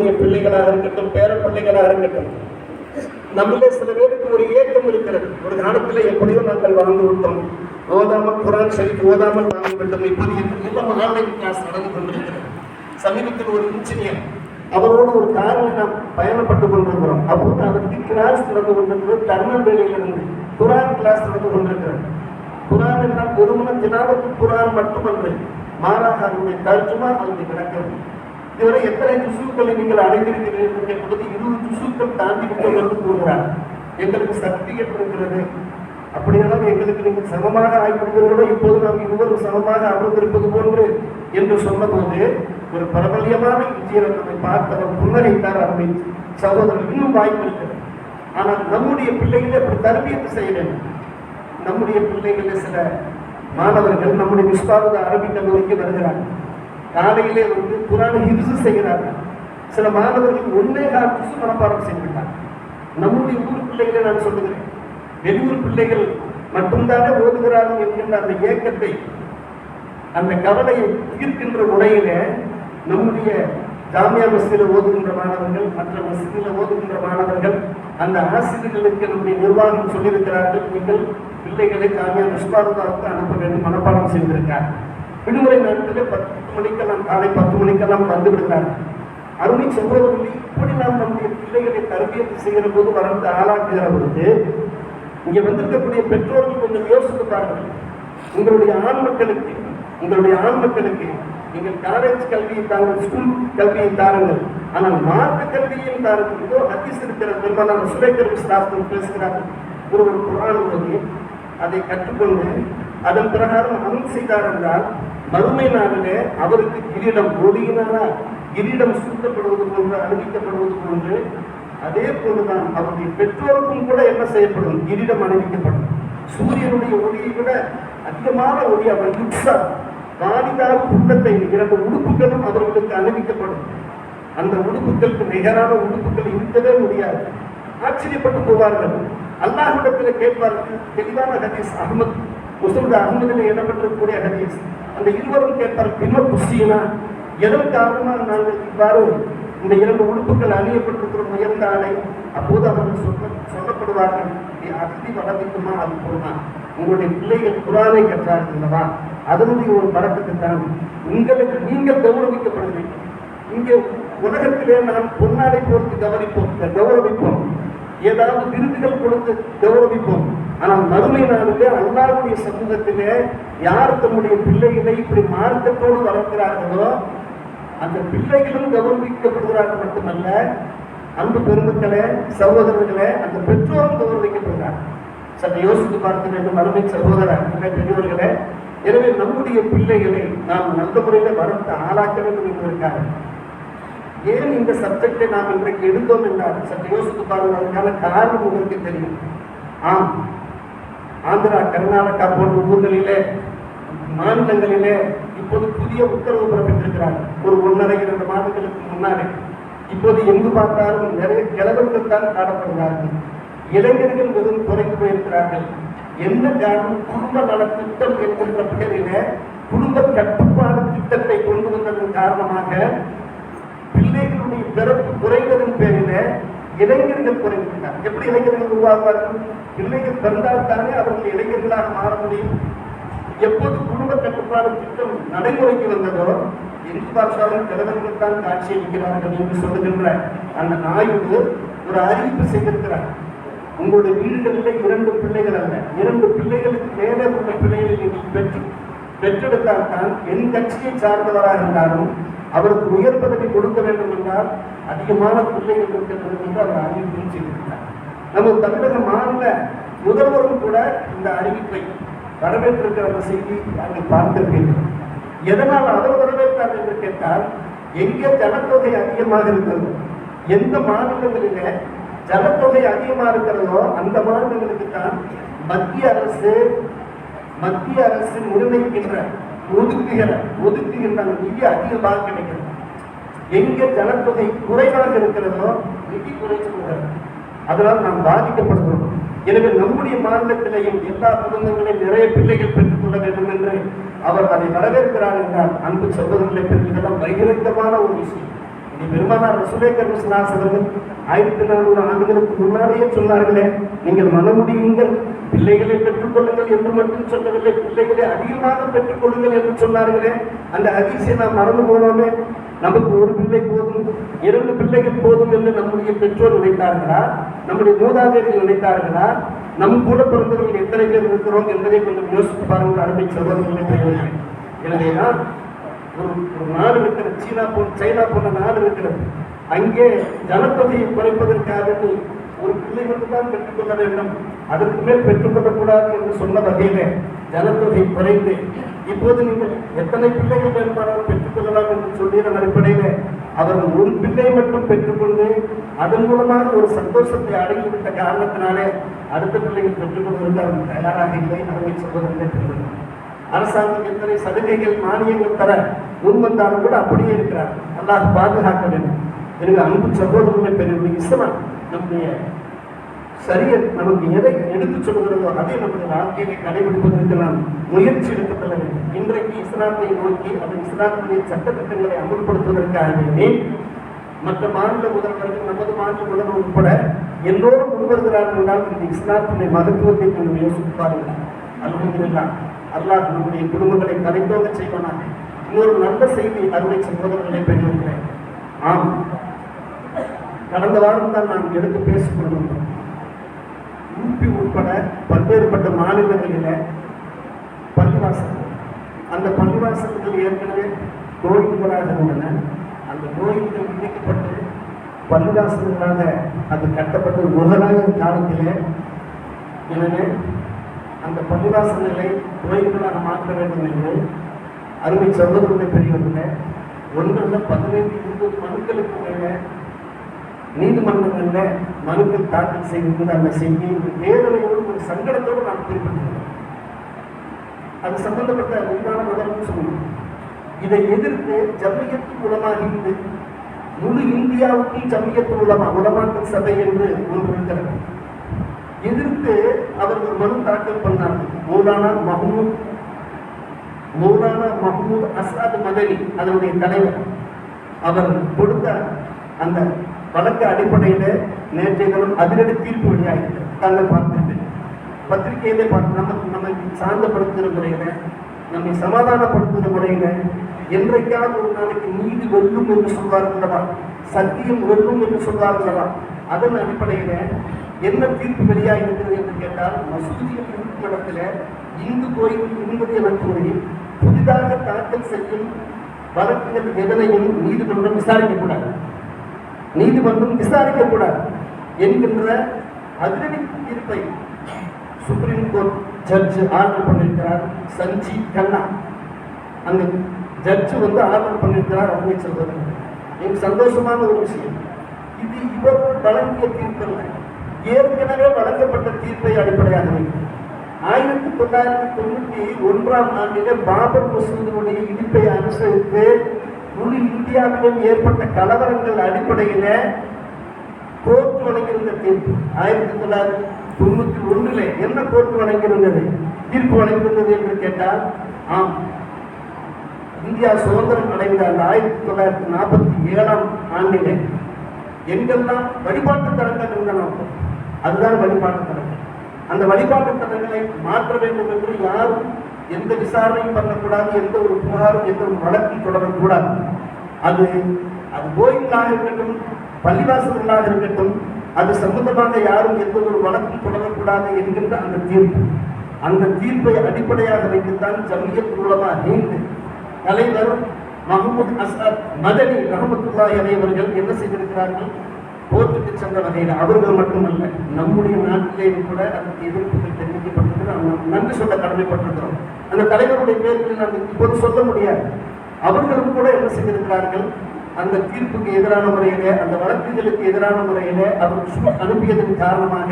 நம்முடைய பிள்ளைகளாக இருக்கட்டும் பேர பிள்ளைகளாக இருக்கட்டும். நம்மளே சில பேருக்கு ஒரு ஏக்கம் இருக்கிறது. ஒரு காலத்தில் எப்படியோ நாங்கள் வாழ்ந்து விட்டோம். ஓதாமல் குரான் ஷரீஃப் ஓதாமல் வாழ்ந்து விட்டோம். இப்போது எல்லாம் ஆன்லைன் கிளாஸ் நடந்து கொண்டிருக்கிறது. சமீபத்தில் ஒரு இன்ஜினியர் அவரோடு ஒரு காரில் நாம் பயணப்பட்டு கொண்டிருக்கிறோம். அப்போது அவருக்கு கிளாஸ் நடந்து கொண்டிருக்கிறது. திருநெல்வேலியிலிருந்து குரான் கிளாஸ் நடந்து கொண்டிருக்கிறது. குரான் என்றால் வெறுமன தினாவத்து குரான் மட்டுமன்று. மாறாக அதனுடைய தர்ஜுமா அதனுடைய விளக்கம் இதுவரை எத்தனை திசுக்களை நீங்கள் அடைந்திருக்கிறீர்கள் என்பது இருபது திசுக்கள் தாண்டி விட்டோம் என்று கூறுகிறார். எங்களுக்கு சர்டிபிகேட் இருக்கிறது. அப்படியெல்லாம் எங்களுக்கு நீங்கள் சமமாக ஆகிவிடுகிறீர்களோ இப்போது நாம் இருவரும் சமமாக அமர்ந்திருப்பது போன்று என்று சொன்னபோது ஒரு பிரபல்யமான இந்தியர் நம்மை பார்த்தவர் புன்னகைத்தார் அவரை சகோதரர். இன்னும் வாய்ப்பு இருக்கிறது. ஆனால் நம்முடைய பிள்ளைகளை அப்படி தரபியத்து செய்கிறேன் நம்முடைய பிள்ளைகளில் சில மாணவர்கள் நம்முடைய மிஸ்பாவது அரபிக் கல்லூரிக்கு வருகிறார்கள். காலையிலே வந்து குரானை ஹிப்ஸு செய்கிறார்கள். சில மாணவர்கள் ஒன்னே கால் புசு மனப்பாடம் செய்துவிட்டாங்க நம்முடைய ஊர் பிள்ளைகளை நான் சொல்லுகிறேன். வெளியூர் பிள்ளைகள் மட்டும்தானே ஓதுகிறார்கள் என்கின்ற அந்த ஏக்கத்தை அந்த கவலையை தீர்க்கின்ற முறையிலே நம்முடைய ஜாமியா மசிதியில் ஓதுகின்ற மாணவர்கள் மற்ற மசிதியில் ஓதுகின்ற மாணவர்கள் அந்த ஆசிரியர்களுக்கு நம்முடைய நிர்வாகம் சொல்லியிருக்கிறார்கள். நீங்கள் பிள்ளைகளை ஜாமியா முஸ்பாரதாவுக்கு அனுப்ப வேண்டும் மனப்பாடம் செய்திருக்கார் விடுமுறை நாட்களில் பத்து மணிக்கெல்லாம் காலை பத்து மணிக்கெல்லாம் வந்து விடுகிறார்கள் அருமை சகோதரர்கள் இப்படி நாம் நம்முடைய பிள்ளைகளை தரபியத்து செய்கிற போது வளர்ந்து ஆளாக்குகிற பொழுது இங்கே வந்திருக்கக்கூடிய பெற்றோர்கள் கொஞ்சம் யோசித்து பாருங்கள். உங்களுடைய ஆண் மக்களுக்கு உங்களுடைய ஆண் மக்களுக்கு நீங்கள் காலேஜ் கல்வியை தாங்கள் ஸ்கூல் கல்வியை தாருங்கள். ஆனால் மார்க்க கல்வியையும் தாருங்கள். இதோ ஹதீஸ் இருக்கிற பெரும்பாலான சுலைக்கல்வி சாஸ்திரம் பேசுகிறார்கள் ஒரு ஒரு குரான் அதை கற்றுக்கொண்டு அதன் பிரகாரம் அமல் செய்தார் என்றால் மறுமை நாளிலே அவருக்கு கிரீடம் ஒடியினாரா கிரீடம் சூட்டப்படுவது போன்று அணிவிக்கப்படுவது போன்று அதே போன்றுதான் அவருடைய பெற்றோருக்கும் கூட என்ன செய்யப்படும்? கிரீடம் அணிவிக்கப்படும். சூரியனுடைய ஒளியை விட அதிகமான ஒளி அவன் யுக்ஸா வாரிதாக உள்ளத்தை இரண்டு உடுப்புகளும் அவர்களுக்கு அணிவிக்கப்படும். அந்த உடுப்புகளுக்கு நிகரான உடுப்புகள் இருக்கவே முடியாது. ஆச்சரியப்பட்டு போவார்கள். அல்லாஹிடத்தில் கேட்பார்கள் தெளிவான ஹதீஸ் அகமது முஸ்லிம்கள் அகமதில் இடம்பெற்றக்கூடிய ஹதீஸ் அந்த இருவரும் கேட்டார் பின்ன குஸ்தினா எதன் காரணமாக நாங்கள் இவ்வாறு இந்த இரண்டு உடுப்புகள் அணியப்பட்டிருக்கிற உயர்ந்த ஆணை? அப்போது அவர்கள் சொல்ல சொல்லப்படுவார்கள் நீ அகதி வளர்ந்துக்குமா அது போனா உங்களுடைய பிள்ளைகள் குரானை கற்றார்கள் அல்லவா? அதனுடைய ஒரு பறக்கத்தை தான். உங்களுக்கு நீங்கள் கௌரவிக்கப்படுவீர்கள் இங்கே உலகத்திலே நாம் பொன்னாடை போட்டு கவனிப்போம் கௌரவிப்போம். ஏதாவது விருதுகள் கொடுத்து கௌரவிப்போம். ஆனால் மறுமை நாளிலே அல்லாவுடைய சமூகத்திலே யார் தம்முடைய பிள்ளைகளை இப்படி மார்க்கத்தோடு வளர்க்கிறார்களோ அந்த பிள்ளைகளும் கௌரவிக்கப்படுகிறார்கள் மட்டுமல்ல அன்பு பெருமக்களே சகோதரர்களே அந்த பெற்றோரும் கௌரவிக்கப்படுகிறார். சற்று யோசித்து பார்க்க வேண்டும் அருமை சகோதரர் பெரியவர்களே எனவே நம்முடைய பிள்ளைகளை நாம் நல்ல முறையில் வளர்த்து ஆளாக்க வேண்டும் என்பதற்காக. ஏன் இந்த சப்ஜெக்டை நாம் இன்றைக்கு எடுத்தோம் என்றால் சற்று யோசித்து பாருங்கள் அதற்கான காரணம் உங்களுக்கு தெரியும். ஆம் ஆந்திரா கர்நாடகா போன்ற ஊர்களிலே மாநிலங்களிலே இப்போது புதிய உத்தரவு பிறப்பித்திருக்கிறார். ஒரு ஒன்றரை இரண்டு மாதங்களுக்கு முன்னாடி. இப்போது எங்கு பார்த்தாலும் நிறைய கிழவர்கள் தான் காணப்படுகிறார்கள். இளைஞர்கள் மிகவும் குறைந்து போயிருக்கிறார்கள். என்ன காரணம்? குடும்ப நல திட்டம் என்கின்ற பெயரிலே குடும்ப கட்டுப்பாடு திட்டத்தை கொண்டு வந்ததன் காரணமாக பிள்ளைகளுடைய பிறப்பு குறைந்ததன் பேரில இளைஞர்கள் குறைந்துவிட்டார் எப்படி இளைஞர்கள் உருவாகுவார்கள்? பிள்ளைகள் பிறந்தால் தானே அவர்கள் இளைஞர்களாக மாற முடியும்? எப்போது குடும்ப கட்டுப்பாடு திட்டம் நடைமுறைக்கு வந்ததோ எங்கு பார்த்தாலும் கிழவர்கள் தான் காட்சி அளிக்கிறார்கள் என்று சொல்லுகின்ற அந்த ஆய்வு ஒரு அறிவிப்பு செய்திருக்கிறார். உங்களுடைய வீடுகளில் இரண்டு பிள்ளைகள் அல்ல. இரண்டு பிள்ளைகளுக்கு மேலே உள்ள பிள்ளைகளை நீங்கள் பெற்று பெற்றெடுத்தால் தான் என் கட்சியை சார்ந்தவராக இருந்தாலும் அவருக்கு உயர் பதவி கொடுக்க வேண்டும் என்றால் அதிகமான பிள்ளைகள் இருக்கிறது வேண்டும் என்று அவர் அறிவிப்பு செய்திருக்கிறார். நம்ம தமிழக மாநில முதல்வரும் கூட இந்த அறிவிப்பை வரவேற்றிருக்கிற அந்த செய்தி நாங்கள் பார்த்திருக்கிறோம் எதனால் அவர் வரவேற்றார் என்று கேட்டால் எங்கே ஜனத்தொகை அதிகமாக இருக்கிறது எந்த மாநிலங்களிலே ஜனத்தொகை அதிகமாக இருக்கிறதோ அந்த மாநிலங்களுக்கு தான் மத்திய அரசு மத்திய அரசு நிர்ணயிக்கின்ற ஒதுக்குகிற ஒதுக்குகின்ற நிதி அதிகமாக கிடைக்கிறது. எங்கே ஜனத்தொகை குறைவாக இருக்கிறதோ நிதி குறைச்சுகிறது அதனால் நாம் பாதிக்கப்படுகிறோம். எனவே நம்முடைய மாநிலத்திலேயும் எல்லா குடும்பங்களையும் நிறைய பிள்ளைகள் பெற்றுக்கொள்ள வேண்டும் என்று அவர் அதை வரவேற்கிறார் என்றால் அன்பு சகோதரர்களை பெற்றுக்கெல்லாம் பகிரங்கமான ஒரு விஷயம். இது பெருமானார் ரசுலே கருமசனாஸ் அவர்கள் ஆயிரத்தி நானூறு ஆண்டுகளுக்கு முன்னாலேயே சொன்னார்களே நீங்கள் மனமுடியுங்கள். பிள்ளைகளை பெற்றுக்கொள்ளுங்கள் என்று மட்டும் சொல்லவில்லை. பிள்ளைகளை அதிகமாக பெற்றுக்கொள்ளுங்கள் என்று சொன்னார்களே. அந்த அதிசயை நாம் மறந்து போனோமே. நமக்கு ஒரு பிள்ளை போதும் இரண்டு பிள்ளைகள் போதும் என்று நம்முடைய பெற்றோர் நினைத்தார்களா? நம்முடைய மூதாதையர்கள் நினைத்தார்களா? நம் கூட பிறந்தவர்கள் எத்தனை பேர் இருக்கிறோம் என்பதை கொஞ்சம் யோசித்து பாருங்கள் அருமை சகோதரர்களை பெரியவர்களே. ஒரு ஒரு நாடு இருக்கிறது சீனா போன்ற சைனா போன்ற நாடு இருக்கிறது. அங்கே ஜனத்தொகையை குறைப்பதற்காக ஒரு பிள்ளை மட்டும்தான் பெற்றுக்கொள்ள வேண்டும். அதற்கு மேல் பெற்றுக்கொள்ளக்கூடாது என்று சொன்ன வகையிலே ஜனத்தொகை குறைந்து இப்போது நீங்கள் எத்தனை பிள்ளைகள் வேண்டுமானாலும் பெற்றுக்கொள்ளலாம் என்று சொல்லிய அடிப்படையிலே அவர்கள் ஒரு பிள்ளை மட்டும் பெற்றுக்கொண்டு அதன் மூலமாக ஒரு சந்தோஷத்தை அடைந்துவிட்ட காரணத்தினாலே அடுத்த பிள்ளைகள் பெற்றுக்கொள்வதற்கு அவர்கள் தயாராக இல்லை அருமை சொல்வதில்லை அரசாங்கம் எத்தனை சலுகைகள் மானியங்கள் தர முன்வந்தாலும் கூட அப்படியே இருக்கிறார் அல்லாஹ் பாதுகாக்க வேண்டும். எனக்கு அன்பு சகோதரர்களை பெரிய இஸ்லாம் நம்முடைய சரிய நமக்கு எதை எடுத்து சொல்கிறதோ அதை நம்முடைய வாழ்க்கையை கடைபிடிப்பதற்கு நாம் முயற்சி எடுத்துக்கொள்ள வேண்டும். இன்றைக்கு இஸ்லாத்தை நோக்கி அந்த இஸ்லாத்துடைய சட்டத்திட்டங்களை அமுல்படுத்துவதற்காக வேண்டி மற்ற மாநில முதல்வர்கள் நமது மாநில முதல்வர் உட்பட எல்லோரும் முன்வருகிறார்கள் என்றால் இந்த இஸ்லாத்தினுடைய மகத்துவத்தை கொஞ்சம் யோசித்து பாருங்கள். அல்ஹம்துலில்லாஹ் அல்லாஹ் நம்முடைய குடும்பங்களை கலைந்தோக செய்வானாக. இன்னொரு நல்ல செய்தி அருமை சகோதரர்களை பெறுகிறேன். ஆம். கடந்த வாரம் தான் நான் எடுத்து பேசிக் யூபி உட்பட பல்வேறுபட்ட மாநிலங்களில பள்ளிவாசல்கள் அந்த பள்ளிவாசல்கள் ஏற்கனவே கோயில்களாக இருந்தன அந்த கோயில்கள் இணைக்கப்பட்டு பள்ளிவாசல்களாக அது கட்டப்பட்ட முதலாக காலத்திலே எனவே அந்த பள்ளிவாசல்களை கோயில்களாக மாற்ற வேண்டும் என்று அருமை சகோதரர்களை பெரியவர்கள் ஒன்றில் பதினைந்து இருபது மனுக்களுக்கு மேலே நீதிமன்றங்களில் மனுக்கள் தாக்கல் செய்யும்போது அந்த செய்தியை ஒரு வேதனையோடு ஒரு சங்கடத்தோடு நான் குறிப்பிட்டிருந்தேன் அது சம்பந்தப்பட்ட உண்டான முதல்னு சொல்லுவோம். இதை எதிர்த்து ஜம்மியத்து உலமாகிட்டு முழு இந்தியாவுக்கும் ஜம்மியத்து உலமா உலமாக்கல் சபை என்று ஒன்று இருக்கிறது. எதிர்த்து அவர்கள் மனு தாக்கல் பண்ணார்கள். மௌலானா மஹமூத் மௌலானா மஹமூத் அசாத் மதனி அதனுடைய தலைவர். அவர் கொடுத்த அந்த வழக்கு அடிப்படையில் நேற்றைய தினம் அதிரடி தீர்ப்பு வெளியாகிட்டு தாங்கள் பார்த்துட்டு பத்திரிகையிலே பார்த்து நம்ம நம்மை சாந்தப்படுத்துகிற முறையில நம்மை சமாதானப்படுத்துகிற முறையில என்றைக்காவது ஒரு நாளைக்கு நீதி வெல்லும் என்று சொல்வார்களா சத்தியம் வெல்லும் என்று சொல்வார்களா அதன் அடிப்படையில என்ன தீர்ப்பு வெளியாக இருக்கிறது என்று கேட்டால் மசூதியின் இருக்கும் இடத்துல இந்து கோயில் என்பது என புதிதாக தாக்கல் செய்யும் வழக்குகள் எதனையும் நீதிமன்றம் விசாரிக்கக்கூடாது. நீதிமன்றம் விசாரிக்கக்கூடாது என்கின்ற அதிரடி தீர்ப்பை சுப்ரீம் கோர்ட் ஜட்ஜ் ஆர்டர் பண்ணியிருக்கிறார் சஞ்சி கண்ணா. அந்த ஜட்ஜ் வந்து ஆர்டர் பண்ணியிருக்கிறார் அமைச்சர் சொல்றது எனக்கு சந்தோஷமான ஒரு விஷயம். இது இவர் வழங்கிய தீர்ப்பு இல்லை ஏற்கனவே வழங்கப்பட்ட தீர்ப்பை அடிப்படையாக வைத்து. ஆயிரத்தி தொள்ளாயிரத்தி தொண்ணூற்றி ஒன்றாம் ஆண்டிலே பாபர் மசூதினுடைய இடிப்பை அனுசரித்து முழு இந்தியாவிலும் ஏற்பட்ட கலவரங்கள் அடிப்படையில கோர்ட் வழங்கியிருந்த தீர்ப்பு. ஆயிரத்தி தொள்ளாயிரத்தி தொண்ணூத்தி ஒண்ணுல என்ன கோர்ட் வழங்கியிருந்தது? தீர்ப்பு வழங்கியிருந்தது என்று கேட்டால் ஆம். இந்தியா சுதந்திரம் அடைந்த அந்த ஆயிரத்தி தொள்ளாயிரத்தி நாற்பத்தி ஏழாம் ஆண்டிலே எங்கெல்லாம் வழிபாட்டு தலங்கள் இருந்தன அதுதான் வழிபாட்டு தலங்கள். அந்த வழிபாட்டு தலங்களை மாற்ற வேண்டும் என்று யாரும் எந்த விசாரணையும் பண்ணக்கூடாது எந்த ஒரு புகாரும் எந்த ஒரு வழக்கும் தொடரக்கூடாது. அது அது கோயிலாக இருக்கட்டும் பள்ளிவாசல்களாக இருக்கட்டும் அது சம்பந்தமாக யாரும் எந்த ஒரு வழக்கும் தொடரக்கூடாது என்கின்ற அந்த தீர்ப்பு. அந்த தீர்ப்பை அடிப்படையாக வைத்துத்தான் ஜம்மியத் மூலமா நீண்டு தலைவர் மஹமூத் அசாத் மதனி ரஹமத்துல்லாஹி அலைவர்கள் என்ன செய்திருக்கிறார்கள்? போர்த்துக்கு சென்ற வகையில் அவர்கள் மட்டுமல்ல நம்முடைய நாட்டிலேயும் கூட அதற்கு எதிர்ப்புகள் தெரிவிக்கப்பட்டது நன்றி சொல்ல கடமைப்பட்டிருக்கிறோம். அந்த தலைவருடைய பேருக்கு நான் இப்போது சொல்ல முடியாது. அவர்களும் கூட என்ன செய்திருக்கிறார்கள்? அந்த தீர்ப்புக்கு எதிரான முறையிலே அந்த வழக்குகளுக்கு எதிரான முறையிலே அவர் அனுப்பியதன் காரணமாக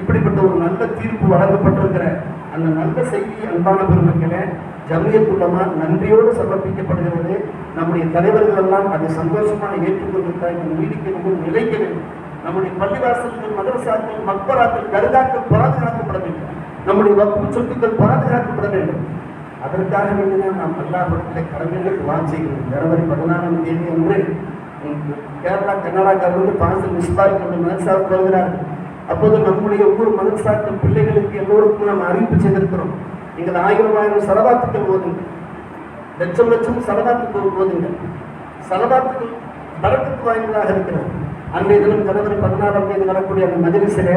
இப்படிப்பட்ட ஒரு நல்ல தீர்ப்பு வழங்கப்பட்டிருக்கிற அந்த நல்ல செய்தி அன்பான பெருமக்களே ஜமியத்துள்ளமா நன்றியோடு சமர்ப்பிக்கப்படுகிறது. நம்முடைய தலைவர்கள் எல்லாம் அதை சந்தோஷமாக ஏற்றுக்கொண்டிருக்காங்க நீடிக்க வேண்டும் நிலைக்க வேண்டும். நம்முடைய பள்ளிவாசல்கள் மதரசாக்கள் மக்பராக்கள் கருதாக்கள் பாதுகாக்கப்பட வேண்டும். நம்முடைய வகுப்பு சொத்துக்கள் பாதுகாக்கப்பட வேண்டும். அதற்காக வேண்டிதான் நாம் அல்லாஹிடத்தில் கடமைகள் வாஞ்சிக்கிறோம் ஜனவரி பதினாறாம் தேதி அன்று கேரளா கர்நாடகாவிலிருந்து பாசல் மிஸ்பார் கொண்டு மனசாக வருகிறார்கள் அப்போது நம்முடைய ஒவ்வொரு மதரசாக்கள் பிள்ளைகளுக்கு எல்லோருக்கும் நாம் அறிவிப்பு செய்திருக்கிறோம். நீங்கள் ஆயிரம் ஆயிரம் சரவாத்துக்கள் ஓதுங்க லட்சம் லட்சம் சலதாத்துக்கு போதுங்க சலதாத்துக்கு பரத்துக்கு வாய்ந்ததாக இருக்கிறது. அன்றைய தினம் ஜனவரி பதினாறாம் தேதி வரக்கூடிய அந்த மஜலிசிலே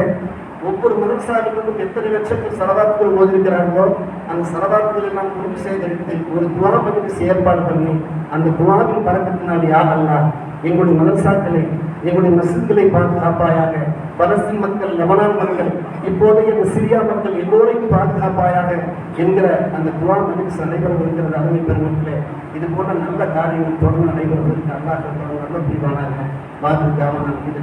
ஒவ்வொரு மதரசாவிலும் எத்தனை லட்சத்தில் சலதாத்துகள் ஓதிருக்கிறார்களோ அந்த சலதாத்துகளை நாம் முடிவு சேகரித்து ஒரு துவாபத்துக்கு ஏற்பாடு பண்ணி அந்த துவாவின் பறக்கத்தினால் யாரெல்லாம் எங்களுடைய மதரசாக்களை எங்களுடைய மசித்களை பாதுகாப்பாயாக பலஸ்தீன் மக்கள் லெபனான் மக்கள் இப்போதைய இந்த சிரியா மக்கள் எல்லோரையும் பாதுகாப்பாயாக என்கிற அந்த துவா மஜலிஸ் நடைபெறவிருக்கிறது அருமை பெருமக்களே இது போன்ற நல்ல காரியங்கள் தொடர்ந்து நடைபெறுவதற்கு அல்லாஹ் தொடர்ந்து நல்ல புரிவானாக. மாதிரி காவல் இது